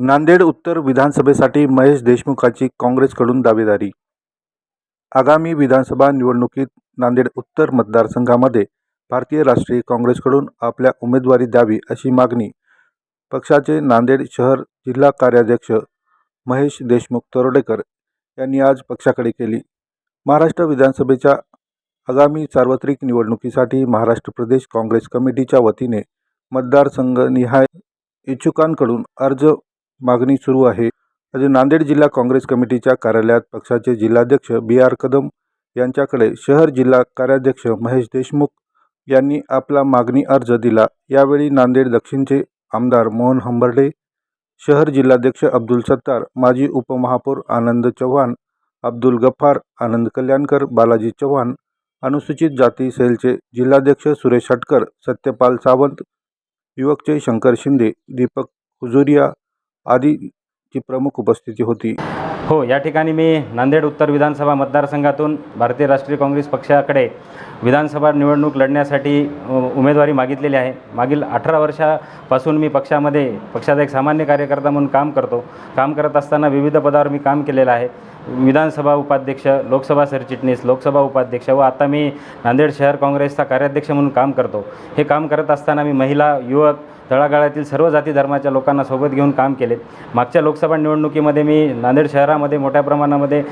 नांदेड उत्तर विधानसभेसाठी महेश देशमुखाची काँग्रेसकडून दावेदारी. आगामी विधानसभा निवडणुकीत नांदेड उत्तर मतदारसंघामध्ये भारतीय राष्ट्रीय काँग्रेसकडून आपल्या उमेदवारी द्यावी अशी मागणी पक्षाचे नांदेड शहर जिल्हा कार्याध्यक्ष महेश देशमुख तरोडेकर यांनी आज पक्षाकडे केली. महाराष्ट्र विधानसभेच्या आगामी सार्वत्रिक निवडणुकीसाठी महाराष्ट्र प्रदेश काँग्रेस कमिटीच्या वतीने मतदारसंघनिहाय इच्छुकांकडून अर्ज मागणी सुरू आहे. आज नांदेड जिल्हा काँग्रेस कमिटीच्या कार्यालयात पक्षाचे जिल्हाध्यक्ष बी आर कदम यांच्याकडे शहर जिल्हा कार्याध्यक्ष महेश देशमुख यांनी आपला मागणी अर्ज दिला. यावेळी नांदेड दक्षिणचे आमदार मोहन हंबर्डे शहर जिल्हाध्यक्ष अब्दुल सत्तार माजी उपमहापौर आनंद चव्हाण अब्दुल गफ्फार आनंद कल्याणकर बालाजी चव्हाण अनुसूचित जाती सेलचे जिल्हाध्यक्ष सुरेश हटकर सत्यपाल सावंत युवकचे शंकर शिंदे दीपक हुजुरिया आदीची प्रमुख उपस्थिती होती. हो या ठिकाणी मी नांदेड उत्तर विधानसभा मतदारसंघातून भारतीय राष्ट्रीय काँग्रेस पक्षाकडे विधानसभा निवडणूक लढण्यासाठी उमेदवारी मागितलेली आहे. मागील अठरा वर्षापासून मी पक्षामध्ये पक्षाचा एक सामान्य कार्यकर्ता म्हणून काम करतो. काम करत असताना विविध पदावर मी काम केलेलं आहे. विधानसभा उपाध्यक्ष लोकसभा सरचिटणीस लोकसभा उपाध्यक्ष व आता मी नांदेड शहर काँग्रेसचा कार्याध्यक्ष म्हणून काम करतो. हे काम करत असताना मी महिला युवक तळागाळातील सर्व जाती धर्माच्या लोकांना सोबत घेऊन काम केले. मागच्या लोकसभा निवडणुकीमध्ये मी नांदेड शहरामध्ये मोठ्या प्रमाणामध्ये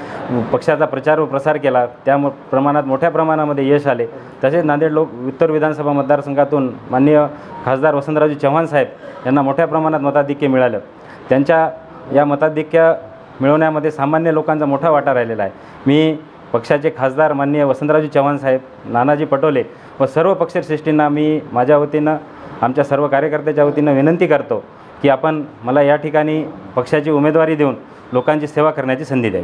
पक्षाचा प्रचार व प्रसार केला. त्या प्रमाणात मोठ्या प्रमाणामध्ये यश आले. तसेच नांदेड लोक उत्तर विधानसभा मतदारसंघातून माननीय खासदार वसंतरावजी चव्हाण साहेब यांना मोठ्या प्रमाणात मताधिक्य मिळालं. त्यांच्या या मताधिक्य मिळवण्यामध्ये सामान्य लोकांचा मोठा वाटा राहिलेला आहे. मी पक्षाचे खासदार माननीय वसंतरावजी चव्हाण साहेब नानाजी पटोले व सर्व पक्षश्रेष्ठींना मी माझ्या वतीनं आमच्या सर्व कार्यकर्त्याच्या वतीनं विनंती करतो की आपण मला या ठिकाणी पक्षाची उमेदवारी देऊन लोकांची सेवा करण्याची संधी द्यावी.